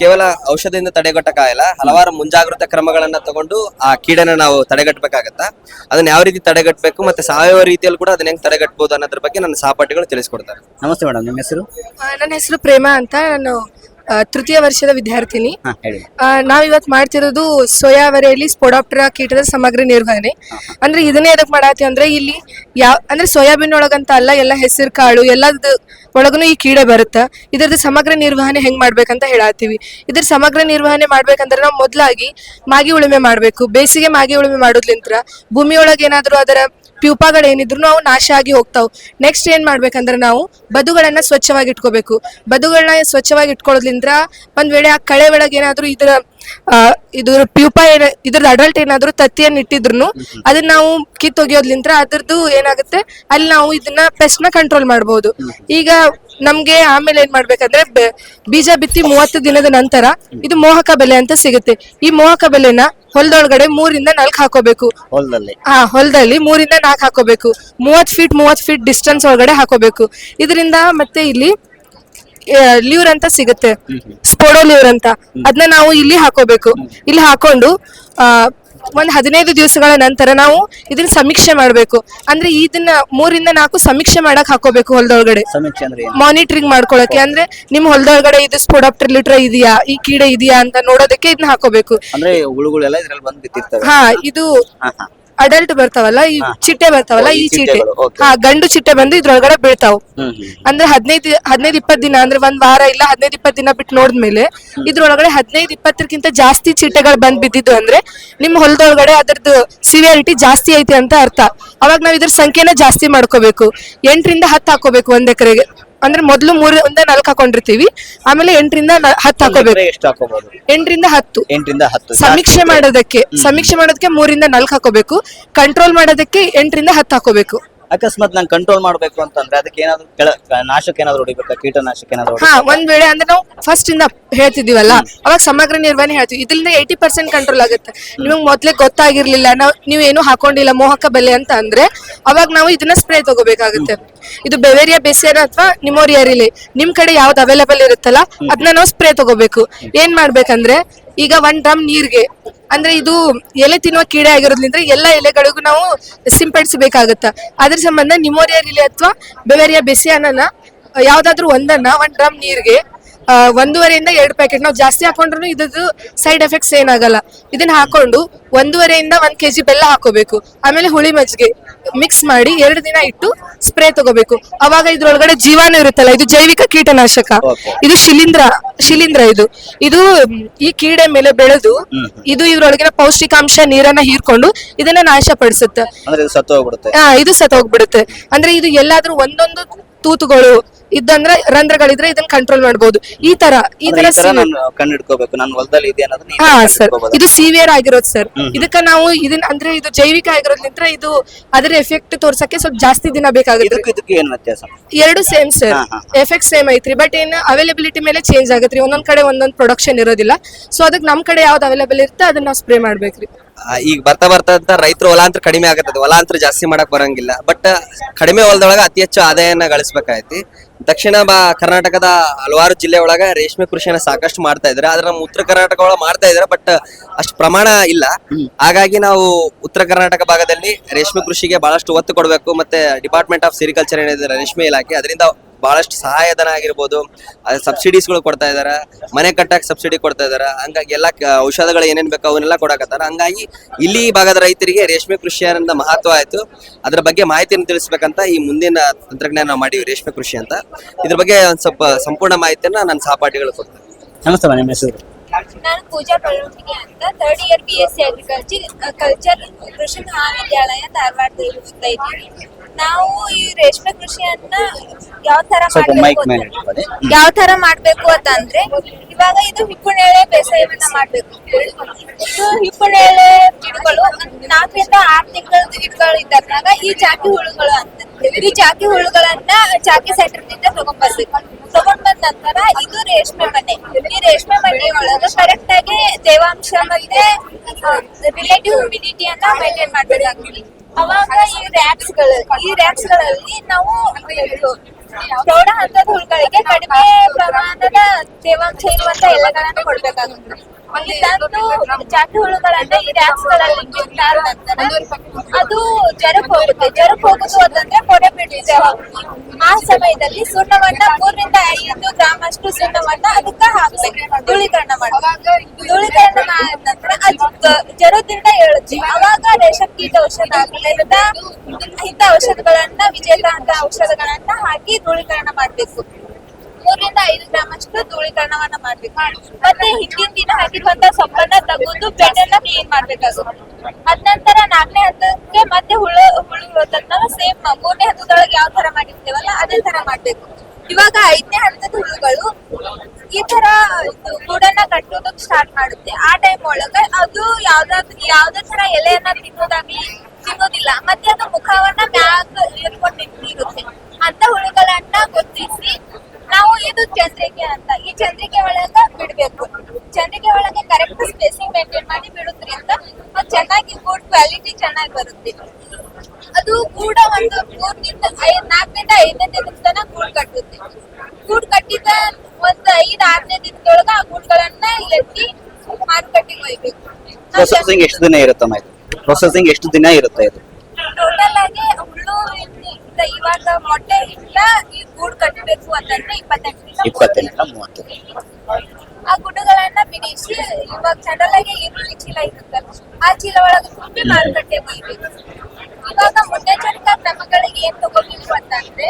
ಕೇವಲ ಔಷಧಿಯಿಂದ ತಡೆಗಟ್ಟಕ್ಕಾಗಲ್ಲ ಹಲವಾರು ಮುಂಜಾಗ್ರತಾ ಕ್ರಮಗಳನ್ನ ತಗೊಂಡು ಆ ಕೀಡನ ನಾವು ತಡೆಗಟ್ಟಬೇಕಾಗತ್ತ ಅದನ್ನ ಯಾವ ರೀತಿ ತಡೆಗಟ್ಟಬೇಕು ಮತ್ತೆ ಸಾವಯವ ರೀತಿಯಲ್ಲಿ ಕೂಡ ಅದನ್ನ ಹೆಂಗ್ ತಡೆಗಟ್ಟಬಹುದು ಅನ್ನೋದ್ರ ಬಗ್ಗೆ ನನ್ನ ಸಹಪಾಠಿಗಳು ತಿಳಿಸ್ಕೊಡ್ತಾರೆ. ನಮಸ್ತೆ ಮೇಡಮ್ ನಿಮ್ಮ ಹೆಸರು? ನನ್ನ ಹೆಸರು ಪ್ರೇಮ ಅಂತ. ನಾನು ಆ, ತೃತೀಯ ವರ್ಷದ ವಿದ್ಯಾರ್ಥಿನಿ. ಹಾ ಹೇಳಿ. ಆ, ನಾವಿವತ್ತು ಮಾಡ್ತಿರೋದು ಸೋಯಾವರೆಯಲ್ಲಿ ಸ್ಪೊಡಾಪ್ಟರ ಕೀಟದ ಸಮಗ್ರ ನಿರ್ವಹಣೆ. ಅಂದ್ರೆ ಇದನ್ನೇ ಎದಕ್ ಮಾಡತ್ತಿ ಅಂದ್ರೆ ಇಲ್ಲಿ ಯಾವ ಅಂದ್ರೆ ಸೋಯಾಬೀನ್ ಒಳಗಂತ ಅಲ್ಲ ಎಲ್ಲ ಹೆಸರು ಕಾಳು ಎಲ್ಲದ ಒಳಗನು ಈ ಕೀಡೆ ಬರುತ್ತೆ. ಇದ್ರದ್ದು ಸಮಗ್ರ ನಿರ್ವಹಣೆ ಹೆಂಗ್ ಮಾಡ್ಬೇಕಂತ ಹೇಳತ್ತೀವಿ. ಇದ್ರ ಸಮಗ್ರ ನಿರ್ವಹಣೆ ಮಾಡ್ಬೇಕಂದ್ರೆ ನಾವು ಮೊದ್ಲಾಗಿ ಮಾಗಿ ಉಳುಮೆ ಮಾಡ್ಬೇಕು. ಬೇಸಿಗೆ ಮಾಗಿ ಉಳುಮೆ ಮಾಡೋದ್ಲಿಂತ್ರ ಭೂಮಿ ಏನಾದ್ರೂ ಏನಾದ್ರು ಅದರ ಪ್ಯೂಪಾಗಳು ಏನಿದ್ರು ಅವು ನಾಶ ಆಗಿ ಹೋಗ್ತಾವ್. ನೆಕ್ಸ್ಟ್ ಏನ್ ಮಾಡ್ಬೇಕಂದ್ರೆ ನಾವು ಬದುಗಳನ್ನ ಸ್ವಚ್ಛವಾಗಿ ಇಟ್ಕೋಬೇಕು. ಬದುಗಳನ್ನ ಸ್ವಚ್ಛವಾಗಿ ಇಟ್ಕೊಳ್ಳೋದ್ರಿಂದ ಒಂದ್ ವೇಳೆ ಆ ಕಳೆ ಒಳಗೆ ಏನಾದ್ರು ಇದ್ರ ಆ, ಪ್ಯೂಪಾ ಪ್ಯೂಪ ಏನ ಇದ್ರದ್ದು ಅಡಲ್ಟ್ ಏನಾದ್ರು ತತ್ತಿಯನ್ನ ಇಟ್ಟಿದ್ರು ಅದನ್ನ ನಾವು ಕಿತ್ತೊಗೆಯೋದ್ಲಿಂತ್ರ ಅದ್ರದ್ದು ಏನಾಗುತ್ತೆ? ಅಲ್ಲಿ ನಾವು ಇದನ್ನ ಪೆಸ್ಟ್ನ ಕಂಟ್ರೋಲ್ ಮಾಡಬಹುದು ಈಗ ನಮ್ಗೆ ಆಮೇಲೆ ಏನ್ ಮಾಡ್ಬೇಕಂದ್ರೆ ಬೆ- ಬೀಜ ಬಿತ್ತಿ ಮೂವತ್ತು ದಿನದ ನಂತರ ಇದು ಮೋಹಕ ಬೆಲೆ ಅಂತ ಸಿಗುತ್ತೆ. ಈ ಮೋಹಕ ಬೆಲೆನ ಹೊಲದೊಳಗಡೆ ಮೂರಿಂದ ನಾಲ್ಕು ಹಾಕೋಬೇಕು. ಹೊಲದಲ್ಲಿ. ಹಾ ಹೊಲದಲ್ಲಿ ಮೂರಿಂದ ನಾಲ್ಕು ಹಾಕೋಬೇಕು. ಮೂವತ್ ಫೀಟ್ ಮೂವತ್ ಫೀಟ್ ಡಿಸ್ಟೆನ್ಸ್ ಒಳಗಡೆ ಹಾಕೋಬೇಕು. ಇದರಿಂದ ಮತ್ತೆ ಇಲ್ಲಿ ಲ್ಯೂರ್ ಅಂತ ಸಿಗುತ್ತೆ. ಸ್ಪೋಡೋ ಲ್ಯೂರ್ ಅಂತ. ಅದನ್ನ ನಾವು ಇಲ್ಲಿ ಹಾಕೋಬೇಕು. ಇಲ್ಲಿ ಹಾಕೊಂಡು ಆ ಒಂದ್ ಹದಿನೈದು ದಿವಸಗಳ ನಂತರ ನಾವು ಇದನ್ನ ಸಮೀಕ್ಷೆ ಮಾಡ್ಬೇಕು. ಅಂದ್ರೆ ಇದನ್ನ ಮೂರಿಂದ ನಾಲ್ಕು ಸಮೀಕ್ಷೆ ಮಾಡಕ್ ಹಾಕೋಬೇಕು ಹೊಲದೊಳಗಡೆ. ಸಮೀಕ್ಷೆ ಅಂದ್ರೆ ಏನು? ಮಾನಿಟರಿಂಗ್ ಮಾಡ್ಕೊಳಕ್ಕೆ. ಅಂದ್ರೆ ನಿಮ್ ಹೊಲದೊಳಗಡೆ ಇದು ಸ್ಪೋಡಾಪ್ಟರ್ ಲಿಟ್ರ ಇದೆಯಾ? ಈ ಕೀಡೆ ಇದೆಯಾ ಅಂತ ನೋಡೋದಕ್ಕೆ ಇದನ್ನ ಹಾಕೋಬೇಕು. ಅಂದ್ರೆ ಹುಳುಗಳೆಲ್ಲ ಇದ್ರಲ್ಲಿ ಬಂದು ಬಿತ್ತಿರ್ತವೆ ಹಾ ಇದು ಹಾ ಹಾ. ಅಡಲ್ಟ್ ಬರ್ತಾವಲ್ಲ ಈ ಚಿಟ್ಟೆ ಬರ್ತಾವಲ್ಲ ಈ ಚಿಟ್ಟೆ ಹಾ ಗಂಡು ಚಿಟ್ಟೆ ಬಂದು ಇದ್ರೊಳಗಡೆ ಬೀಳ್ತಾವ್. ಅಂದ್ರೆ ಹದಿನೈದು ಹದಿನೈದು ಇಪ್ಪತ್ತು ದಿನ ಅಂದ್ರೆ ಒಂದ್ ವಾರ ಇಲ್ಲ ಹದಿನೈದು ಇಪ್ಪತ್ತು ದಿನ ಬಿಟ್ಟು ನೋಡಿದ್ಮೇಲೆ ಇದ್ರೊಳಗಡೆ ಹದಿನೈದು ಇಪ್ಪತ್ತಕ್ಕಿಂತ ಜಾಸ್ತಿ ಚಿಟ್ಟೆಗಳು ಬಂದ್ ಬಿದ್ದಿದ್ದು ಅಂದ್ರೆ ನಿಮ್ ಹೊಲದೊಳಗಡೆ ಅದರದ್ದು ಸಿವಿಯಾರಿಟಿ ಜಾಸ್ತಿ ಐತಿ ಅಂತ ಅರ್ಥ. ಅವಾಗ ನಾವ್ ಇದ್ರ ಸಂಖ್ಯೆನ ಜಾಸ್ತಿ ಮಾಡ್ಕೋಬೇಕು. ಎಂಟರಿಂದ ಹತ್ತು ಹಾಕೋಬೇಕು ಒಂದ್ ಎಕರೆಗೆ. ಅಂದ್ರೆ ಮೊದಲು ಮೂರಿಂದ ನಾಲ್ಕು ಹಾಕೊಂಡಿರ್ತೀವಿ. ಆಮೇಲೆ ಎಂಟರಿಂದ ಹತ್ತು ಹಾಕೋಬೇಕು. ಎಕರೆ ಎಷ್ಟು ಹಾಕೋಬಹುದು ಎಂಟರಿಂದ ಹತ್ತು. ಎಂಟರಿಂದ ಹತ್ತು. ಸಮೀಕ್ಷೆ ಮಾಡೋದಕ್ಕೆ ಸಮೀಕ್ಷೆ ಮಾಡೋದಕ್ಕೆ ಮೂರಿಂದ ನಾಲ್ಕು ಹಾಕೋಬೇಕು. ಕಂಟ್ರೋಲ್ ಮಾಡೋದಕ್ಕೆ ಎಂಟರಿಂದ ಹತ್ತು ಹಾಕೋಬೇಕು. ಅಕಸ್ಮಾತ್ ನಾನು ಕಂಟ್ರೋಲ್ ಮಾಡ್ಬೇಕು ಅಂತಂದ್ರೆ ಅದಕ್ಕೆ ಏನಾದ್ರು ಕೆಳ ನಾಶಕ ಏನಾದ್ರು ಹೊಡಿಬೇಕಾ? ಕೀಟನಾಶಕ ಏನಾದ್ರು ಹಾ? ಒಂದ್ ವೇಳೆ ಅಂದ್ರೆ ನಾವು ಫಸ್ಟ್ ಇಂದ ಹೇಳ್ತಿದೀವಲ್ಲ ಅವಾಗ ಸಮಗ್ರ ನಿರ್ವಹಣೆ ಹೇಳ್ತೀವಿ. ಇದರಿಂದ ಏಯ್ಟಿ ಪರ್ಸೆಂಟ್ ಕಂಟ್ರೋಲ್ ಆಗುತ್ತೆ. ನಿಮಗೆ ಮೊದ್ಲೇ ಗೊತ್ತಾಗಿರ್ಲಿಲ್ಲ ನಾವು ನೀವು ಏನು ಹಾಕೊಂಡಿಲ್ಲ ಮೋಹಕ ಬೆಲೆ ಅಂತ ಅಂದ್ರೆ ಅವಾಗ ನಾವು ಇದನ್ನ ಸ್ಪ್ರೇ ತಗೋಬೇಕಾಗುತ್ತೆ. ಇದು ಬೆವೇರಿಯಾ ಬೆಸೇರ ಅಥವಾ ನಿಮೋರಿಯಾ ರಿಲೆ ನಿಮ್ ಕಡೆ ಯಾವ್ದು ಅವೈಲೇಬಲ್ ಇರುತ್ತಲ್ಲ ಅದನ್ನ ನಾವು ಸ್ಪ್ರೇ ತಗೋಬೇಕು. ಏನ್ ಮಾಡ್ಬೇಕಂದ್ರೆ ಈಗ ಒಂದ್ ಡ್ರಮ್ ನೀರ್ಗೆ ಅಂದ್ರೆ ಇದು ಎಲೆ ತಿನ್ನುವ ಕೀಡೆ ಆಗಿರೋದ್ರಿಂದ ಎಲ್ಲ ಎಲೆಗಳಿಗೂ ನಾವು ಸಿಂಪಡಿಸಬೇಕಾಗತ್ತ ಅದ್ರ ಸಂಬಂಧ ನಿಮೋರಿಯಾ ರಿಲೆ ಅಥವಾ ಬೆವೇರಿಯಾ ಬೆಸಿಯಾನನ, ಯಾವ್ದಾದ್ರು ಒಂದನ್ನ, ಒಂದ್ ಡ್ರಮ್ ನೀರ್ಗೆ ಒಂದೂವರೆಯಿಂದ ಎರಡು ಪ್ಯಾಕೆಟ್. ನಾವು ಜಾಸ್ತಿ ಹಾಕೊಂಡ್ರು ಇದ್ರದ್ದು ಸೈಡ್ ಎಫೆಕ್ಟ್ಸ್ ಏನಾಗಲ್ಲ. ಇದನ್ನ ಹಾಕೊಂಡು ಒಂದೂವರೆಯಿಂದ ಒಂದ್ ಕೆಜಿ ಬೆಲ್ಲ ಹಾಕೋಬೇಕು. ಆಮೇಲೆ ಹುಳಿ ಮಜ್ಜಿಗೆ ಮಿಕ್ಸ್ ಮಾಡಿ ಎರಡು ದಿನ ಇಟ್ಟು ಸ್ಪ್ರೇ ತಗೋಬೇಕು. ಅವಾಗ ಇದ್ರೊಳಗಡೆ ಜೀವಾಣು ಇರುತ್ತಲ್ಲ ಇದು ಜೈವಿಕ ಕೀಟನಾಶಕ. ಇದು ಶಿಲೀಂಧ್ರ ಶಿಲೀಂಧ್ರ ಇದು. ಇದು ಈ ಕೀಡೆ ಮೇಲೆ ಬೆಳೆದು ಇದು ಇದ್ರೊಳಗಿನ ಪೌಷ್ಟಿಕಾಂಶ ನೀರನ್ನ ಹೀರ್ಕೊಂಡು ಇದನ್ನ ನಾಶ ಪಡಿಸುತ್ತೆ ಇದು ಸತ್ತು ಹೋಗ್ಬಿಡುತ್ತೆ ಆ, ಇದು ಸತ್ ಹೋಗ್ಬಿಡುತ್ತೆ ಅಂದ್ರೆ ಇದು ಎಲ್ಲಾದ್ರೂ ಒಂದೊಂದು ತೂತುಗಳು ಇದ್ದಂದ್ರೆ ರಂಧ್ರಗಳಿದ್ರೆ ಇದನ್ನ ಕಂಟ್ರೋಲ್ ಮಾಡಬಹುದು ಈ ತರ ಈ ತರ ಈ ತರ ನಾನು ಕಂಡು ಹಿಡ್ಕೋಬೇಕು ನನ್ನ ಹೊಲದಲ್ಲಿ ಇದೆ ಅನ್ನೋದನ್ನ ಹಾ ಕಂಡು ಸರ್ ಇದು ಸಿವಿಯರ್ ಆಗಿರೋದು ಸರ್ ಇದಕ್ಕ ನಾವು ಇದನ್ನ ಅಂದ್ರೆ ಇದು ಜೈವಿಕ ಆಗಿರೋದ್ರಿಂದ ಇದು ಅದರ ಎಫೆಕ್ಟ್ ತೋರ್ಸಕ್ಕೆ ಸ್ವಲ್ಪ ಜಾಸ್ತಿ ದಿನ ಬೇಕಾಗುತ್ತೆ. ಇದಕ್ಕೂ ಇದಕ್ಕೂ ಏನ್ ವ್ಯತ್ಯಾಸ? ಎರಡು ಸೇಮ್ ಸರ್. ಎಫೆಕ್ಟ್ ಸೇಮ್ ಐತ್ರಿ. ಬಟ್ ಏನ್ ಅವೈಲಬಿಲಿಟಿ ಮೇಲೆ ಚೇಂಜ್ ಆಗತ್ರಿ. ಒಂದೊಂದ್ ಕಡೆ ಒಂದೊಂದ್ ಪ್ರೊಡಕ್ಷನ್ ಇರೋದಿಲ್ಲ. ಸೊ ಅದಕ್ಕೆ ನಮ್ ಕಡೆ ಯಾವ್ದು ಅವೈಲಬಲ್ ಇರುತ್ತೆ ಅದನ್ನ ನಾವು ಸ್ಪ್ರೇ ಮಾಡ್ಬೇಕ್ರಿ. ಆ, ಈಗ ಬರ್ತಾ ಬರ್ತಾ ಅಂತ ರೈತರು ಅಂತ ಕಡಿಮೆ ಆಗತ್ತದ ಹೊಲಾಂತರ ಜಾಸ್ತಿ ಮಾಡಕ್ ಬರಂಗಿಲ್ಲ. ಬಟ್ ಕಡಿಮೆ ಹೊಲದೊಳಗ ಅತಿ ಹೆಚ್ಚು ಆದಾಯನ ಗಳಿಸ್ಬೇಕಾಯ್ತಿ ದಕ್ಷಿಣ ಬಾ ಕರ್ನಾಟಕದ ಹಲವಾರು ಜಿಲ್ಲೆ ಒಳಗ ರೇಷ್ಮೆ ಕೃಷಿಯನ್ನ ಸಾಕಷ್ಟು ಮಾಡ್ತಾ ಇದ್ದಾರೆ. ಆದ್ರೆ ನಮ್ಮ ಉತ್ತರ ಕರ್ನಾಟಕ ಒಳಗ ಮಾಡ್ತಾ ಇದ್ದಾರೆ ಬಟ್ ಅಷ್ಟು ಪ್ರಮಾಣ ಇಲ್ಲ. ಹಾಗಾಗಿ ನಾವು ಉತ್ತರ ಕರ್ನಾಟಕ ಭಾಗದಲ್ಲಿ ರೇಷ್ಮೆ ಕೃಷಿಗೆ ಬಹಳಷ್ಟು ಒತ್ತು ಕೊಡಬೇಕು. ಮತ್ತೆ ಡಿಪಾರ್ಟ್ಮೆಂಟ್ ಆಫ್ ಸಿರಿಕಲ್ಚರ್ ಏನಿದೆ ರೇಷ್ಮೆ ಇಲಾಖೆ ಅದರಿಂದ ಬಹಳಷ್ಟು ಸಹಾಯಧನ ಆಗಿರ್ಬೋದು ಸಬ್ಸಿಡೀಸ್ಗಳು ಕೊಡ್ತಾ ಇದ್ದಾರೆ ಮನೆ ಕಟ್ಟಕ್ಕೆ ಸಬ್ಸಿಡಿ ಕೊಡ್ತಾ ಇದ್ದಾರೆ ಹಂಗಾಗಿ ಎಲ್ಲ ಕ- ಔಷಧಗಳು ಏನೇನು ಬೇಕು ಅವನ್ನೆಲ್ಲ ಕೊಡಕತ್ತಾರ. ಹಂಗಾಗಿ ಇಲ್ಲಿ ಈ ಭಾಗದ ರೈತರಿಗೆ ರೇಷ್ಮೆ ಕೃಷಿಯಿಂದ ಮಹತ್ವ ಆಯ್ತು. ಅದ್ರ ಬಗ್ಗೆ ಮಾಹಿತಿಯನ್ನು ತಿಳಿಸ್ಬೇಕಂತ ಈ ಮುಂದಿನ ತಂತ್ರಜ್ಞಾನ ನಾವು ಮಾಡಿವಿ ರೇಷ್ಮೆ ಕೃಷಿ ಅಂತ. ಇದ್ರ ಬಗ್ಗೆ ಒಂದು ಸ್ವಲ್ಪ ಸಂಪೂರ್ಣ ಮಾಹಿತಿಯನ್ನ ನನ್ನ ಸಹಪಾಠಿಗಳು ಕೊಡ್ತೇನೆ. ನಮಸ್ತೆ ನಿಮ್ಮ ಹೆಸರು? ನಾನು ಪೂಜಾ ಬೆಳವಣಿಗೆ ಅಂತ third year B S C agriculture culture ಕೃಷಿ ಮಹಾವಿದ್ಯಾಲಯ ಧಾರವಾಡದಲ್ಲಿ ಓದ್ತಾ ಇದ್ದೀವಿ ನಾವು ಈ ರೇಷ್ಮೆ ಕೃಷಿಯನ್ನ ಯಾವ ತರ ಸ್ವಲ್ಪ ಮೈಕ್ ಮಾಡ್ಬೇಕು ಮೇಲೆ ಇಟ್ಕೊಳ್ಳಿ. ಯಾವ ತರ ಮಾಡ್ಬೇಕು ಅಂತಂದ್ರೆ ಇವಾಗ ಇದು ಹಿಪ್ಪುನೇಳೆ ಬೇಸಾಯವನ್ನ ಮಾಡ್ಬೇಕು. ಇದು ಹಿಪ್ಪುನೇಳೆ ಗಿಡಗಳು ಒಂದ್ ನಾಲ್ಕರಿಂದ ಆರ್ ತಿಂಗಳ ಗಿಡಗಳು ಇದ್ದಾಗ ಈ ಚಾಕಿ ಹುಳುಗಳು ಅಂತ ಈ ಚಾಕಿ ಹುಳುಗಳನ್ನ ಚಾಕಿ ಸೆಂಟರ್ನಿಂದ ತಗೊಂಡ್ ಬರ್ಬೇಕು ತಗೊಂಡ್ ಬಂದ ನಂತರ ಇದು ರೇಷ್ಮೆ ಮನೆ. ಈ ರೇಷ್ಮೆ ಮನೆ ಒಳಗ ಕರೆಕ್ಟ್ ಆಗಿ ತೇವಾಂಶ ಮತ್ತೆ ರಿಲೇಟಿವ್ ಹ್ಯುಮಿಡಿಟಿ ಅಂತ ಮೈಂಟೈನ್ ಮಾಡ್ಬೇಕಾಗುತ್ತೆ. ಅವಾಗ ಈ ರ್ಯಾಕ್ಸ್ ಈ ರ್ಯಾಕ್ಸ್ಗಳಲ್ಲಿ ನಾವು ಪ್ರೌಢ ಹಂತದ ಹುಳುಗಳಿಗೆ ಕಡಿಮೆ ಪ್ರಮಾಣದ ತೇವಾಂಶ ಇರುವಂತ ಎಲೆಗಳನ್ನ ಕೊಡ್ಬೇಕಾಗುತ್ತೆ. ಚಾಟಿ ಹುಳುಗಳನ್ನ ಈ ರ್ಯಾಕ್ಸ್ಗಳಲ್ಲಿ ಅದು ಜರಪ್ ಹೋಗುತ್ತೆ. ಜರಪ್ ಹೋಗುದು ಅಂತಂದ್ರೆ ಪೊರೆ ಬಿಡುತ್ತೆ ಆ ಸಮಯದಲ್ಲಿ ಸುಣ್ಣವನ್ನ ಮೂರರಿಂದ ಐದು ಗ್ರಾಮ್ ಅಷ್ಟು ಸುಣ್ಣವನ್ನ ಅದಕ್ಕ ಹಾಕ್ಬೇಕು. ಧೂಳೀಕರಣ ಮಾಡಬೇಕು. ಧೂಳೀಕರಣ ಮಾಡಿದ ನಂತರ ಅದು ಜರದಿಂದ ಜ್ವರದಿಂದ ಹೇಳುತ್ತೆ ಅವಾಗ ರೇಷನ್ ಕೀಟ ಔಷಧ ಆಗಲಿಂದ ಇಂಥ ಔಷಧಗಳನ್ನ ವಿಜೇತ ಅಂತ ಔಷಧಗಳನ್ನ ಹಾಕಿ ಧೂಳೀಕರಣ ಮಾಡ್ಬೇಕು. ಮೂರರಿಂದ ಐದು ಗ್ರಾಮ್ ಅಷ್ಟು ಧೂಳೀಕರಣವನ್ನ ಮಾಡ್ಬೇಕು. ಮತ್ತೆ ಹಿಂದಿನ ದಿನ ಹಾಕಿರುವಂತ ಸೊಪ್ಪನ್ನ ತಗೊಂಡು ಬೆಣ್ಣೆನ ಕ್ಲೀನ್ ಮಾಡ್ಬೇಕಾಗುತ್ತೆ. ಅದ್ ನಂತರ ನಾಲ್ಕನೇ ಹಂತಕ್ಕೆ ಮತ್ತೆ ಹುಳು ಹುಳು ಹೋದಾಗ ಸೇಮ್ ಮೂರನೇ ಹಂತದೊಳಗೆ ಯಾವ ತರ ಮಾಡಿರ್ತೇವಲ್ಲ ಅದೇ ತರ ಮಾಡ್ಬೇಕು. ಇವಾಗ ಐದನೇ ಹಂತದ ಹುಳುಗಳು ಈ ತರ ಗೂಡನ್ನ ಕಟ್ಟೋದಕ್ ಸ್ಟಾರ್ಟ್ ಮಾಡುತ್ತೆ. ಆ ಟೈಮ್ ಒಳಗ ಅದು ಯಾವ್ದಾದ್ರು ಯಾವ್ದೇ ತರ ಎಲೆಯನ್ನ ತಿನ್ನೋದಾಗ್ಲಿ ತಿನ್ನೋದಿಲ್ಲ. ಮತ್ತೆ ಅದು ಮುಖವನ್ನ ಮ್ಯಾಗ್ ಏರ್ಕೊಂಡು ನಿಂತಿರುತ್ತೆ ಅಂತ ಹುಳುಗಳನ್ನ ಗುರ್ತಿಸಿ ಇದು ಚಂದ್ರಿಕೆ ಅಂತ. ಈ ಚಂದ್ರಿಕೆ ಒಳಗ ಬಿಡ್ಬೇಕು. ಚಂದ್ರಿಕೆ ಒಳಗೆ ಕರೆಕ್ಟ್ ಸ್ಪೇಸಿಂಗ್ ಮೇಂಟೈನ್ ಮಾಡಿ ಬಿಡೋದ್ರಿಂದ ಅದು ಚೆನ್ನಾಗಿ ಗೂಡ್ ಕ್ವಾಲಿಟಿ ಚೆನ್ನಾಗಿ ಬರುತ್ತೆ. ಅದು ಕೂಡ ಒಂದು ಮೂರ್ನಿಂದ ಐದ್ ನಾಲ್ಕರಿಂದ ಐದನೇ ದಿನದ ತನಕ ಗೂಡ್ ಕಟ್ಟುತ್ತೆ. ಗೂಡ್ ಕಟ್ಟಿದ ಒಂದ್ ಐದ್, ಆರನೇ ದಿನದೊಳಗ ಆ ಗೂಡ್ಗಳನ್ನ ಎತ್ತಿ ಮಾರುಕಟ್ಟೆಗೆ ಒಯ್ಬೇಕು. ಪ್ರೊಸೆಸಿಂಗ್ ಎಷ್ಟು ದಿನ ಇರುತ್ತೆ ಪ್ರೊಸೆಸಿಂಗ್ ಎಷ್ಟು ದಿನ ಇರುತ್ತೆ ಇದು ಟೋಟಲ್ ಆಗಿ ಹುಳು ಇಂದ ಇವಾಗ ಮೊಟ್ಟೆ ಇಟ್ಟ ಈ ಗೂಡ್ ಕಟ್ಟಬೇಕು ಅಂತಂದ್ರೆ ಇಪ್ಪತ್ತೆಂಟರಿಂದ ಮೂವತ್ತು. ಆ ಗುಡ್ಡಗಳನ್ನ ಬಿಡಿಸಿ ಇವಾಗ ಸಡಲ್ ಆಗಿ ಈರುಳ್ಳಿ ಚೀಲ ಇರುತ್ತಲ್ಲ ಆ ಚೀಲ ಒಳಗೆ ತುಂಬಿ ಮಾರುಕಟ್ಟೆಗೆ ಒಯ್ಬೇಕು ಇವಾಗ ಮುನ್ನೆಚ್ಚರಿಕಾ ಕ್ರಮಗಳಿಗೆ ಏನ್ ತಗೋಬೇಕು ಅಂತಂದ್ರೆ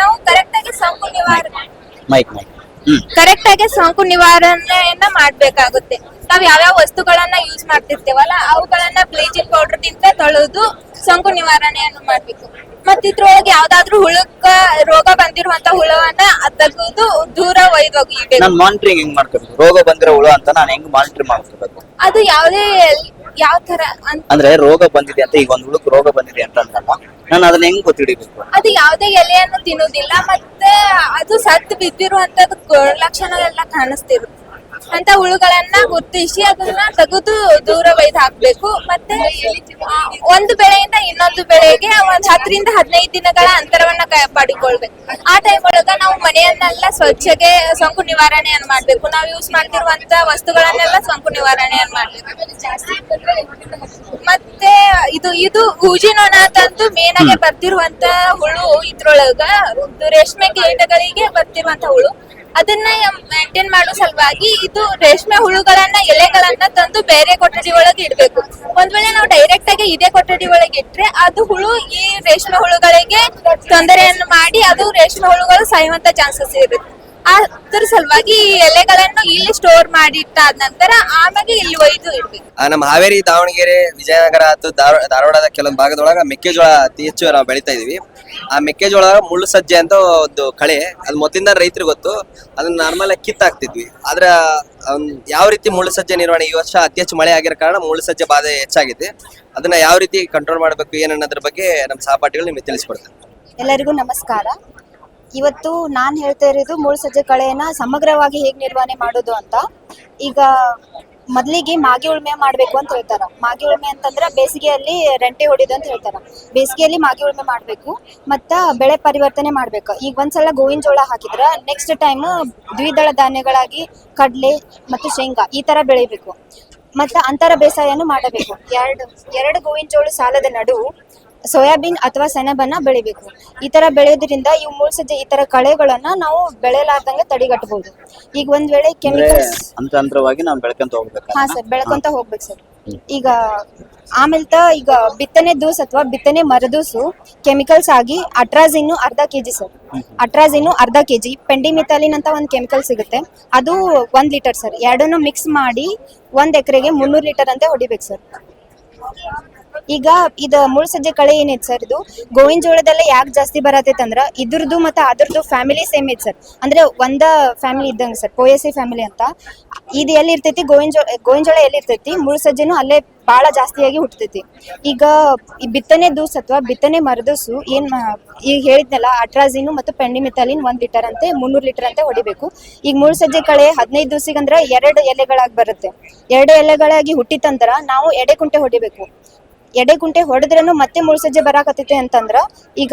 ನಾವು ಕರೆಕ್ಟ್ ಆಗಿ ಸೋಂಕು ನಿವಾರಣೆ. Mic mic. ಕರೆಕ್ಟ್ ಆಗಿ ಸೋಂಕು ನಿವಾರಣೆಯನ್ನ ಮಾಡ್ಬೇಕಾಗುತ್ತೆ. ನಾವ್ ಯಾವ್ಯಾವ ವಸ್ತುಗಳನ್ನ ಯೂಸ್ ಮಾಡ್ತಿರ್ತೇವಲ್ಲ ಅವುಗಳನ್ನ ಬ್ಲೀಚಿಂಗ್ ಪೌಡರ್ ದಿಂದ ತೊಳೆದು ಸೋಂಕು ನಿವಾರಣೆಯನ್ನು ಮಾಡ್ಬೇಕು. ಮತ್ತಿದ್ರೊಳಗೆ ಯಾವ್ದಾದ್ರು ಹುಳಕ್ಕ ರೋಗ ಬಂದಿರುವಂತ ಹುಳವನ್ನ ತೆಗೆದು ದೂರ ನಾನು ಮಾನಿಟರಿಂಗ್ ಹೆಂಗ್ ಮಾಡ್ಕೋಬೇಕು? ರೋಗ ಬಂದಿರೋ ಹುಳು ಅಂತ ನಾನು ಹೆಂಗ್ ಮಾನಿಟರ್ ಮಾಡ್ಕೋಬೇಕು? ಅದು ಯಾವುದೇ ಯಾವ ತರ ಅಂದ್ರೆ ರೋಗ ಬಂದಿದೆ ಅಂತ ಈಗ ಒಂದ್ ಹುಳಕ್ ರೋಗ ಬಂದಿದೆ ಅಂತ ಅಂದಲ್ಲ ನಾನು ಅದನ್ನ ಹೆಂಗ್ ಗೊತ್ತಿಡಿಬೇಕು? ಅದು ಯಾವುದೇ ಎಲೆಯನ್ನು ತಿನ್ನೋದಿಲ್ಲ ಮತ್ತೆ ಅದು ಸತ್ತು ಬಿದ್ದಿರುವಂತ ಲಕ್ಷಣ ಎಲ್ಲ ಕಾಣಿಸ್ತಿರುತ್ತೆ. ಅಂತ ಹುಳುಗಳನ್ನ ಗುರ್ತಿಸಿ ಅದನ್ನ ತೆಗೆದು ದೂರ ಒಯ್ದು ಹಾಕ್ಬೇಕು. ಮತ್ತೆ ಒಂದು ಬೆಳೆಯಿಂದ ಇನ್ನೊಂದು ಬೆಳೆಗೆ ಒಂದ್ ಹತ್ತರಿಂದ ಹದಿನೈದು ದಿನಗಳ ಅಂತರವನ್ನ ಕಾಪಾಡಿಕೊಳ್ಬೇಕು ಆ ಟೈಮ್ ಒಳಗ ನಾವು ಮನೆಯನ್ನೆಲ್ಲ ಸ್ವಚ್ಛಗೆ ಸೋಂಕು ನಿವಾರಣೆಯನ್ನು ಮಾಡ್ಬೇಕು. ನಾವು ಯೂಸ್ ಮಾಡ್ತಿರುವಂತ ವಸ್ತುಗಳನ್ನೆಲ್ಲ ಸೋಂಕು ನಿವಾರಣೆಯನ್ನು ಮಾಡ್ಬೇಕು. ಮತ್ತೆ ಇದು ಇದು ಹೂಜಿನೊಣ ಅಂತಂದು ಮೇನ್ ಆಗಿ ಬರ್ತಿರುವಂತ ಹುಳು ಇದ್ರೊಳಗ ಇದು ರೇಷ್ಮೆ ಕೀಟಗಳಿಗೆ ಬರ್ತಿರುವಂತ ಹುಳು. ಅದನ್ನ ಮೇಂಟೈನ್ ಮಾಡೋ ಸಲುವಾಗಿ ಇದು ರೇಷ್ಮೆ ಹುಳುಗಳನ್ನ, ಎಲೆಗಳನ್ನ ತಂದು ಬೇರೆ ಕೊಠಡಿ ಒಳಗೆ ಇಡ್ಬೇಕು. ಒಂದ್ ವೇಳೆ ನಾವು ಡೈರೆಕ್ಟ್ ಆಗಿ ಇದೇ ಕೊಠಡಿ ಒಳಗೆ ಇಟ್ರೆ ಅದು ಹುಳು ಈ ರೇಷ್ಮೆ ಹುಳುಗಳಿಗೆ ತೊಂದರೆಯನ್ನು ಮಾಡಿ ಅದು ರೇಷ್ಮೆ ಹುಳುಗಳು ಸಾಯುವಂತ ಚಾನ್ಸಸ್ ಇರುತ್ತೆ. ಅದ್ರ ಸಲುವಾಗಿ ಈ ಎಲೆಗಳನ್ನು ಇಲ್ಲಿ ಸ್ಟೋರ್ ಮಾಡಿಟ್ಟಾದ ನಂತರ ಆಮೇಲೆ ಇಲ್ಲಿ ಒಯ್ದು ಇಡ್ಬೇಕು. ಆ, ನಮ್ಮ ಹಾವೇರಿ ದಾವಣಗೆರೆ ವಿಜಯನಗರ ಅಥವಾ ಧಾರ- ಧಾರವಾಡದ ಕೆಲವೊಂದು ಭಾಗದೊಳಗ ಮೆಕ್ಕೆಜೋಳ ಅತಿ ಹೆಚ್ಚು ನಾವು ಬೆಳಿತಾ ಇದೀವಿ. ಆ ಮೆಕ್ಕೆಜೋಳ ಮುಳ್ಳು ಸಜ್ಜೆ ಅಂತ ಒಂದು ಕಳೆ ಅದು ಮೊದಲಿಂದ ರೈತರಿಗೆ ಗೊತ್ತು. ಅದನ್ನ ನಾರ್ಮಲ್ ಆಗಿ ಕಿತ್ತಾಕ್ತಿದ್ವಿ. ಆದ್ರೆ ಅವ್ನ್ ಯಾವ ರೀತಿ ಮುಳ್ಳು ಸಜ್ಜೆ ನಿರ್ವಹಣೆ ಈ ವರ್ಷ ಅತಿ ಹೆಚ್ಚು ಮಳೆ ಆಗಿರೋ ಕಾರಣ ಮುಳ್ಳು ಸಜ್ಜೆ ಬಾಧೆ ಹೆಚ್ಚಾಗಿದೆ. ಅದನ್ನ ಯಾವ ರೀತಿ ಕಂಟ್ರೋಲ್ ಮಾಡಬೇಕು ಏನನ್ನೋದ್ರ ಬಗ್ಗೆ ನಮ್ಮ ಸಹಪಾಠಿಗಳು ನಿಮಗೆ ತಿಳಿಸ್ಕೊಡ್ತಾರೆ. ಎಲ್ಲರಿಗೂ ನಮಸ್ಕಾರ. ಇವತ್ತು ನಾನು ಹೇಳ್ತಾ ಇರೋದು ಮೂಳು ಸಜ್ಜೆ ಕಳೆಯನ್ನ ಸಮಗ್ರವಾಗಿ ಹೇಗೆ ನಿರ್ವಹಣೆ ಮಾಡೋದು ಅಂತ. ಈಗ ಮೊದಲಿಗೆ ಮಾಗಿ ಉಳ್ಮೆ ಮಾಡಬೇಕು ಅಂತ ಹೇಳ್ತಾರ. ಮಾಗಿ ಉಳ್ಮೆ ಅಂತಂದ್ರೆ ಬೇಸಿಗೆಯಲ್ಲಿ ರೆಂಟೆ ಹೊಡಿಯೋದು ಅಂತ ಹೇಳ್ತಾರ. ಬೇಸಿಗೆಯಲ್ಲಿ ಮಾಗಿ ಉಳ್ಮೆ ಮಾಡಬೇಕು ಮತ್ತ ಬೆಳೆ ಪರಿವರ್ತನೆ ಮಾಡ್ಬೇಕು. ಈಗ ಒಂದ್ಸಲ ಗೋವಿನ ಜೋಳ ಹಾಕಿದ್ರ ನೆಕ್ಸ್ಟ್ ಟೈಮ್ ದ್ವಿದಳ ಧಾನ್ಯಗಳಾಗಿ ಕಡಲೆ ಮತ್ತು ಶೇಂಗಾ ಈ ತರ ಬೆಳಿಬೇಕು. ಮತ್ತ ಅಂತರ ಬೇಸಾಯನು ಮಾಡಬೇಕು. ಎರಡು ಎರಡು ಗೋವಿನ ಜೋಳ ಸಾಲದ ನಡುವು ಸೋಯಾಬೀನ್ ಅಥವಾ ಸೆಣಬನ್ನ ಬೆಳಿಬೇಕು. ಈ ತರ ಬೆಳೆಯೋದ್ರಿಂದ ಇವು ಮೂಳ್ಸಜ್ಜೆ ಈ ತರ ಕಳೆಗಳನ್ನ ನಾವು ಬೆಳೆಲಾರ್ದಂಗೆ ತಡೆಗಟ್ಟಬಹುದು ಈಗ ಒಂದ್ ವೇಳೆ ಕೆಮಿಕಲ್ಸ್ ಹಂತ ಹಂತವಾಗಿ ನಾವು ಬೆಳ್ಕೊಂತ ಹೋಗ್ಬೇಕು? ಹಾ ಸರ್ ಬೆಳ್ಕೊಂತ ಹೋಗ್ಬೇಕು ಸರ್. ಈಗ ಆಮೇಲ್ತ ಈಗ ಬಿತ್ತನೆ ದೂಸ್ ಅಥವಾ ಬಿತ್ತನೆ ಮರದೂಸು ಕೆಮಿಕಲ್ಸ್ ಆಗಿ ಅಟ್ರಾಜಿನ್ನು ಅರ್ಧ ಕೆಜಿ ಸರ್. ಅಟ್ರಾಜಿನ್ನು ಅರ್ಧ ಕೆಜಿ. ಪೆಂಡಿಮಿಥಾಲಿನ್ ಅಂತ ಒಂದು ಕೆಮಿಕಲ್ ಸಿಗುತ್ತೆ. ಅದು ಒಂದ್ ಲೀಟರ್ ಸರ್. ಎರಡನ್ನು ಮಿಕ್ಸ್ ಮಾಡಿ ಒಂದ್ ಎಕರೆಗೆ ಮುನ್ನೂರು ಲೀಟರ್ ಅಂತ ಹೊಡಿಬೇಕು ಸರ್. ಈಗ ಇದ ಮುಳ್ ಸಜ್ಜೆ ಕಳೆ ಏನೈತಿ ಸರ್ ಇದು? ಗೋವಿನ ಜೋಳದಲ್ಲೇ ಯಾಕೆ ಜಾಸ್ತಿ ಬರತೈತೆ ಅಂದ್ರ ಇದ್ರದ್ದು ಮತ್ತೆ ಅದ್ರದ್ದು ಫ್ಯಾಮಿಲಿ ಸೇಮ್ ಐತಿ ಸರ್. ಅಂದ್ರೆ ಒಂದ ಫ್ಯಾಮಿಲಿ ಇದ್ದಂಗೆ ಸರ್, ಪೋಯಸಿ ಫ್ಯಾಮಿಲಿ ಅಂತ. ಇದು ಎಲ್ಲಿ ಇರ್ತೈತಿ ಗೋವಿನ ಜೋಳ ಗೋವಿನ ಜೋಳ ಎಲ್ಲಿ ಇರ್ತೈತಿ ಸಜ್ಜೆನು ಅಲ್ಲೇ ಬಹಳ ಜಾಸ್ತಿಯಾಗಿ ಹುಟ್ಟತೈತಿ ಈಗ ಈ ಬಿತ್ತನೆ ದೂಸ್ ಅಥವಾ ಬಿತ್ತನೆ ಮರದೂಸು ಏನ್ ಈಗ ಹೇಳಿದ್ನಲ್ಲ, ಅಟ್ರಾಜಿನ್ ಮತ್ತು ಪೆಂಡಿಮಿಥಾಲಿನ್ ಒಂದ್ ಲೀಟರ್ ಅಂತೆ, ಮುನ್ನೂರು ಲೀಟರ್ ಅಂತ ಹೊಡಿಬೇಕು. ಈಗ ಮುಳ್ ಸಜ್ಜೆ ಕಳೆ ಹದಿನೈದು ದಿವಸಿಗಂದ್ರ ಎರಡು ಎಲೆಗಳಾಗಿ ಬರುತ್ತೆ. ಎರಡು ಎಲೆಗಳಾಗಿ ಹುಟ್ಟಿತಂದ್ರ ನಾವು ಎಡೆ ಕುಂಟೆ ಹೊಡಿಬೇಕು. ಎಡೆ ಗುಂಟೆ ಹೊಡೆದ್ರನು ಮತ್ತೆ ಮುಳ್ಸಜ್ಜೆ ಬರಾಕತ್ತೈತೆ ಅಂತಂದ್ರ ಈಗ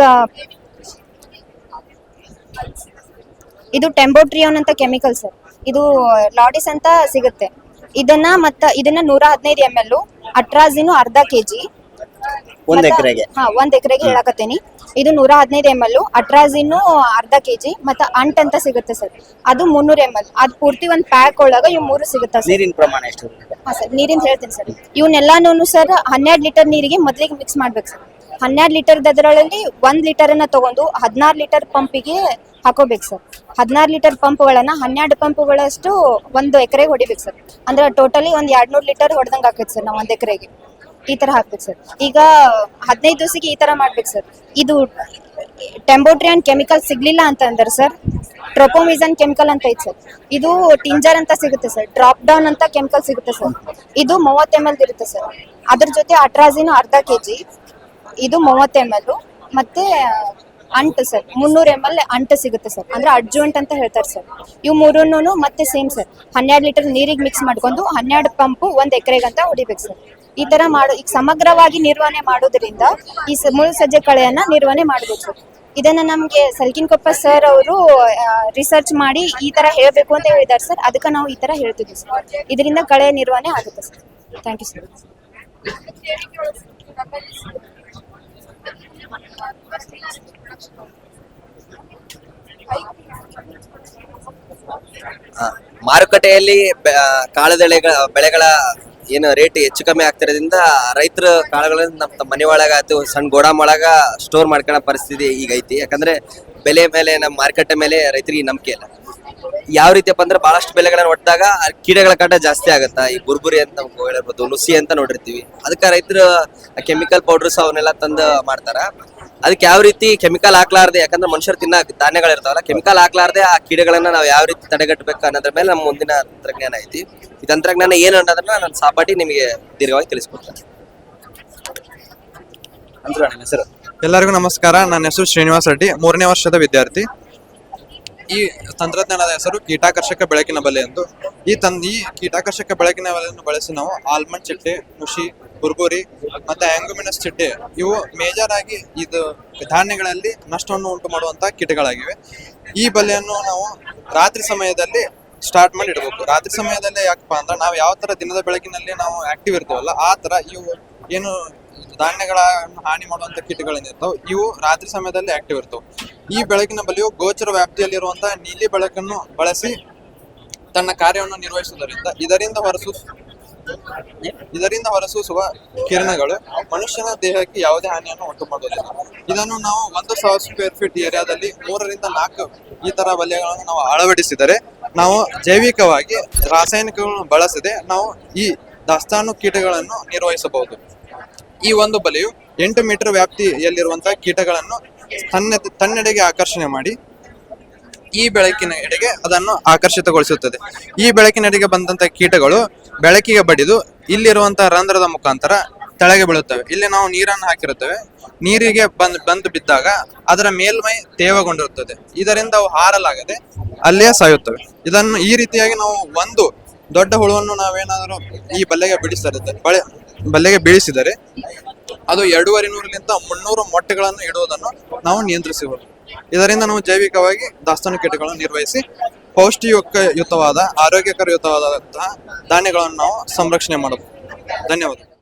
ಇದು ಟೆಂಬೋಟ್ರಿಯೋನ್ ಅಂತ ಕೆಮಿಕಲ್ ಸರ್. ಇದು ಲಾಡಿಸ್ ಅಂತ ಸಿಗುತ್ತೆ. ಇದನ್ನ ಮತ್ತ ಇದನ್ನ ನೂರ ಹದಿನೈದು ಎಂ ಎಲ್ ಅಟ್ರಾಜಿನು ಅರ್ಧ ಕೆಜಿ. ಒಂದ್ ಎಕರೆಗೆ. ಹಾ ಒಂದ್ ಎಕರೆಗೆ ಹೇಳಕತ್ತೇನಿ. ಇದು ನೂರ ಹದಿನೈದು ಎಂ ಎಲ್ ಅಟ್ರಾಜಿನು ಅರ್ಧ ಕೆಜಿ ಮತ್ತ ಅಂಟ್ ಅಂತ ಸಿಗುತ್ತೆ ಸರ್. ಅದು ಮುನ್ನೂರ ಎಂ ಎಲ್ ಅದು ಪೂರ್ತಿ ಒಂದ್ ಪ್ಯಾಕ್ ಒಳಗ ಇವ್ ಮೂರು ಸಿಗುತ್ತೆ ಸರ್. ನೀರಿನ ಪ್ರಮಾಣ ಎಷ್ಟು ಸರ್, ನೀರಿಂದ ಹೇಳ್ತೀನಿ ಸರ್. ಇವನ್ನೆಲ್ಲಾನು ಸರ್ ಹನ್ನೆರಡು ಲೀಟರ್ ನೀರಿಗೆ ಮೊದಲಿಗೆ ಮಿಕ್ಸ್ ಮಾಡ್ಬೇಕು ಸರ್. ಹನ್ನೆರಡು ಲೀಟರ್ ಅದರಲ್ಲಿ ಒಂದ್ ಲೀಟರ್ ಅನ್ನ ತಗೊಂಡು ಹದಿನಾರು ಲೀಟರ್ ಪಂಪಿಗೆ ಹಾಕೋಬೇಕು ಸರ್. ಹದಿನಾರು ಲೀಟರ್ ಪಂಪ್ಗಳನ್ನ ಹನ್ನೆರಡು ಪಂಪ್ಗಳಷ್ಟು ಒಂದು ಎಕರೆಗೆ ಹೊಡಿಬೇಕು ಸರ್. ಅಂದ್ರೆ ಟೋಟಲಿ ಒಂದ್ ಎರಡ್ನೂರು ಲೀಟರ್ ಹೊಡೆದಂಗೆ ಹಾಕೈತೆ ಸರ್ ನಾವು ಒಂದ್ ಎಕರೆಗೆ. ಈ ತರ ಹಾಕ್ಬೇಕು ಸರ್. ಈಗ ಹದಿನೈದು ದಿವಸಕ್ಕೆ ಈ ತರ ಮಾಡ್ಬೇಕು ಸರ್. ಇದು ಟೆಂಬೋಟ್ರಿಯನ್ ಕೆಮಿಕಲ್ ಸಿಗ್ಲಿಲ್ಲ ಅಂತ ಅಂದ್ರೆ ಸರ್. ಟ್ರೊಪೋಮಿಸನ್ ಕೆಮಿಕಲ್ ಅಂತ ಐತೆ ಸರ್. ಇದು ಟಿಂಜರ್ ಅಂತ ಸಿಗುತ್ತೆ ಸರ್. ಡ್ರಾಪ್ ಡೌನ್ ಅಂತ ಕೆಮಿಕಲ್ ಸಿಗುತ್ತೆ ಸರ್. ಇದು ಮೂವತ್ತು ಎಂ ಎಲ್ ಇರುತ್ತೆ ಸರ್. ಅದ್ರ ಜೊತೆ ಅಟ್ರಾಜಿನ್ ಅರ್ಧ ಕೆಜಿ. ಇದು ಮೂವತ್ತು ಎಂ ಎಲ್ ಮತ್ತೆ ಅಂಟು ಸರ್. ಮುನ್ನೂರು ಎಂ ಎಲ್ ಅಂಟು ಸಿಗುತ್ತೆ ಸರ್. ಅಂದ್ರೆ ಅಡ್ಜುವೆಂಟ್ ಅಂತ ಹೇಳ್ತಾರೆ ಸರ್. ಇವು ಮೂರನ್ನೂ ಮತ್ತೆ ಸೇಮ್ ಸರ್. ಹನ್ನೆರಡು ಲೀಟರ್ ನೀರಿಗೆ ಮಿಕ್ಸ್ ಮಾಡ್ಕೊಂಡು ಹನ್ನೆರಡು ಪಂಪು ಒಂದು ಎಕರೆಗಂತ ಹೊಡಿಬೇಕು ಸರ್. ಈ ತರ ಮಾಡು, ಈಗ ಸಮಗ್ರವಾಗಿ ನಿರ್ವಹಣೆ ಮಾಡೋದ್ರಿಂದ ಈ ಮುಳ್ಳು ಸಜ್ಜೆ ಕಳೆಯನ್ನ ನಿರ್ವಹಣೆ ಮಾಡಬೇಕು. ಇದನ್ನ ನಮ್ಗೆ ಸಲ್ಕಿನ್ಕೊಪ್ಪ ಸರ್ ಅವರು ರಿಸರ್ಚ್ ಮಾಡಿ ಈ ತರ ಹೇಳ್ಬೇಕು ಅಂತ ಹೇಳಿದಾರೆ ಸರ್. ಅದಕ್ಕೆ ನಾವು ಈ ತರ ಹೇಳ್ತಿದ್ವಿ ಸರ್. ಇದರಿಂದ ಕಳೆ ನಿರ್ವಹಣೆ ಆಗುತ್ತೆ ಸರ್. ಥ್ಯಾಂಕ್ ಯು ಸರ್ ಮಾರುಕಟ್ಟೆಯಲ್ಲಿ ಕಾಳುದೆಳೆಗಳ, ಬೆಳೆಗಳ ಏನು ರೇಟ್ ಹೆಚ್ಚು ಕಮ್ಮಿ ಆಗ್ತಿರೋದ್ರಿಂದ ರೈತರ ಕಾಳುಗಳನ್ನ ನಮ್ಮ ತಮ್ಮ ಮನೆ ಒಳಗ ಆಯ್ತು ಸಣ್ಣ ಗೋಡಾಮ್ ಒಳಗ ಸ್ಟೋರ್ ಮಾಡ್ಕೊಳ್ಳೋ ಪರಿಸ್ಥಿತಿ ಈಗ ಐತಿ ಯಾಕಂದ್ರೆ ಬೆಲೆ ಮೇಲೆ, ನಮ್ಮ ಮಾರುಕಟ್ಟೆ ಮೇಲೆ ರೈತರಿಗೆ ನಂಬಿಕೆ ಇಲ್ಲ. ಯಾವ ರೀತಿಯಪ್ಪ ಅಂದ್ರೆ ಬಹಳಷ್ಟು ಬೆಲೆಗಳನ್ನ ಒಟ್ಟಾಗ ಕೀಡೆಗಳ ಕಾಟ ಜಾಸ್ತಿ ಆಗುತ್ತಾ? ಈ ಬುರ್ಬುರಿ ಅಂತ ಹೇಳ್ಬೋದು, ನುಸಿ ಅಂತ ನೋಡಿರ್ತೀವಿ. ಅದಕ್ಕೆ ರೈತರು ಕೆಮಿಕಲ್ ಪೌಡರ್ಸ್ ಅವನ್ನೆಲ್ಲ ತಂದು ಮಾಡ್ತಾರ. ಅದಕ್ಕೆ ಯಾವ ರೀತಿ ಕೆಮಿಕಲ್ ಹಾಕ್ಲಾರ್ದೆ, ಯಾಕಂದ್ರೆ ಮನುಷ್ಯರು ತಿನ್ನ ಧಾನ್ಯಗಳು ಇರ್ತಾವಲ್ಲ ಕೆಮಿಕಲ್ ಹಾಕ್ಲಾರ್ದೆ ಆ ಕೀಡೆಗಳನ್ನ ನಾವು ಯಾವ ರೀತಿ ತಡೆಗಟ್ಟಬೇಕು ಅನ್ನೋದ್ರ ಮೇಲೆ ನಮ್ಮ ಮುಂದಿನ ತಂತ್ರಜ್ಞಾನ ಐತಿ. ಈ ತಂತ್ರಜ್ಞಾನ ಏನು ಅನ್ನೋದನ್ನ ನಾನು ಸಾಪಾಟಿ ನಿಮಗೆ ದೀರ್ಘವಾಗಿ ತಿಳಿಸ್ಕೊಡ್ತೇನೆ. ಹೆಸರು? ಎಲ್ಲರಿಗೂ ನಮಸ್ಕಾರ. ನನ್ನ ಹೆಸರು ಶ್ರೀನಿವಾಸ್ ರೆಡ್ಡಿ, ಮೂರನೇ ವರ್ಷದ ವಿದ್ಯಾರ್ಥಿ. ಈ ತಂತ್ರಜ್ಞಾನದ ಹೆಸರು ಕೀಟಾಕರ್ಷಕ ಬೆಳಕಿನ ಬಲೆ ಎಂದು. ಈ ತನ್ ಈ ಕೀಟಾಕರ್ಷಕ ಬೆಳಕಿನ ಬಲೆಯನ್ನು ಬಳಸಿ ನಾವು ಆಲ್ಮಂಡ್ ಚಿಟ್ಟೆ ಮುಷಿ ಬುರ್ಬುರಿ ಮತ್ತೆ ಆಂಗುಮಿನಸ್ ಚಿಟ್ಟೆ ಇವು ಮೇಜರ್ ಆಗಿ ಇದು ಧಾನ್ಯಗಳಲ್ಲಿ ನಷ್ಟವನ್ನು ಉಂಟು ಮಾಡುವಂತಹ ಕೀಟಗಳಾಗಿವೆ. ಈ ಬಲೆಯನ್ನು ನಾವು ರಾತ್ರಿ ಸಮಯದಲ್ಲಿ ಸ್ಟಾರ್ಟ್ ಮಾಡಿ ಇಡಬೇಕು. ರಾತ್ರಿ ಸಮಯದಲ್ಲಿ ಯಾಕಪ್ಪ ಅಂದ್ರೆ ನಾವು ಯಾವ ತರ ದಿನದ ಬೆಳಕಿನಲ್ಲಿ ನಾವು ಆಕ್ಟಿವ್ ಇರ್ತೀವಲ್ಲ, ಆ ತರ ಇವು ಏನು ಧಾನ್ಯಗಳನ್ನು ಹಾನಿ ಮಾಡುವಂತ ಕೀಟಗಳೇನಿರ್ತಾವ, ಇವು ರಾತ್ರಿ ಸಮಯದಲ್ಲಿ ಆಕ್ಟಿವ್ ಇರ್ತವೆ. ಈ ಬೆಳಕಿನ ಬಲಿಯು ಗೋಚರ ವ್ಯಾಪ್ತಿಯಲ್ಲಿರುವಂತಹ ನೀಲಿ ಬೆಳಕನ್ನು ಬಳಸಿ ತನ್ನ ಕಾರ್ಯವನ್ನು ನಿರ್ವಹಿಸುವುದರಿಂದ ಇದರಿಂದ ಹೊರಸು ಇದರಿಂದ ಹೊರಸೂಸುವ ಕಿರಣಗಳು ಮನುಷ್ಯನ ದೇಹಕ್ಕೆ ಯಾವುದೇ ಹಾನಿಯನ್ನು ಉಂಟು ಮಾಡುವುದಿಲ್ಲ. ಇದನ್ನು ನಾವು ಒಂದು ಸಾವಿರ ಸ್ಕ್ವೇರ್ ಫೀಟ್ ಏರಿಯಾದಲ್ಲಿ ಮೂರರಿಂದ ನಾಲ್ಕು ಈ ತರ ವಲಯಗಳನ್ನು ನಾವು ಅಳವಡಿಸಿದರೆ ನಾವು ಜೈವಿಕವಾಗಿ ರಾಸಾಯನಿಕಗಳನ್ನು ಬಳಸದೆ ನಾವು ಈ ದಾಸ್ತಾನು ಕೀಟಗಳನ್ನು ನಿರ್ವಹಿಸಬಹುದು. ಈ ಒಂದು ಬಲೆಯು ಎಂಟು ಮೀಟರ್ ವ್ಯಾಪ್ತಿಯಲ್ಲಿರುವಂತಹ ಕೀಟಗಳನ್ನು ತನ್ನ ತನ್ನೆಡೆಗೆ ಆಕರ್ಷಣೆ ಮಾಡಿ ಈ ಬೆಳಕಿನ ಎಡೆಗೆ ಅದನ್ನು ಆಕರ್ಷಿತಗೊಳಿಸುತ್ತದೆ. ಈ ಬೆಳಕಿನೆಡೆಗೆ ಬಂದಂತ ಕೀಟಗಳು ಬೆಳಕಿಗೆ ಬಡಿದು ಇಲ್ಲಿರುವಂತಹ ರಂಧ್ರದ ಮುಖಾಂತರ ತೆಳಗೆ ಬೀಳುತ್ತವೆ. ಇಲ್ಲಿ ನಾವು ನೀರನ್ನು ಹಾಕಿರುತ್ತೇವೆ. ನೀರಿಗೆ ಬಂದ್, ಬಂದು ಬಿದ್ದಾಗ ಅದರ ಮೇಲ್ಮೈ ತೇವಗೊಂಡಿರುತ್ತದೆ. ಇದರಿಂದ ಅವು ಹಾರಲಾಗದೆ ಅಲ್ಲೇ ಸಾಯುತ್ತವೆ. ಇದನ್ನು ಈ ರೀತಿಯಾಗಿ ನಾವು ಒಂದು ದೊಡ್ಡ ಹುಳುವನ್ನು ನಾವೇನಾದರೂ ಈ ಬಲ್ಲೆಗೆ ಬಿಡಿಸಿದರೆ ಬಳೆ ಬಲ್ಲೆಗೆ ಬೀಳಿಸಿದರೆ ಅದು ಎರಡೂವರೆ ನೂರಲಿಂದ ಮುನ್ನೂರು ಮೊಟ್ಟೆಗಳನ್ನು ಇಡುವುದನ್ನು ನಾವು ನಿಯಂತ್ರಿಸಬಹುದು. ಇದರಿಂದ ನಾವು ಜೈವಿಕವಾಗಿ ದಾಸ್ತಾನು ಕೀಟಗಳನ್ನು ನಿರ್ವಹಿಸಿ ಆರೋಗ್ಯಕರ ಆರೋಗ್ಯಕರಯುತವಾದಂತಹ ಧಾನ್ಯಗಳನ್ನು ನಾವು ಸಂರಕ್ಷಣೆ ಮಾಡಬಹುದು. ಧನ್ಯವಾದ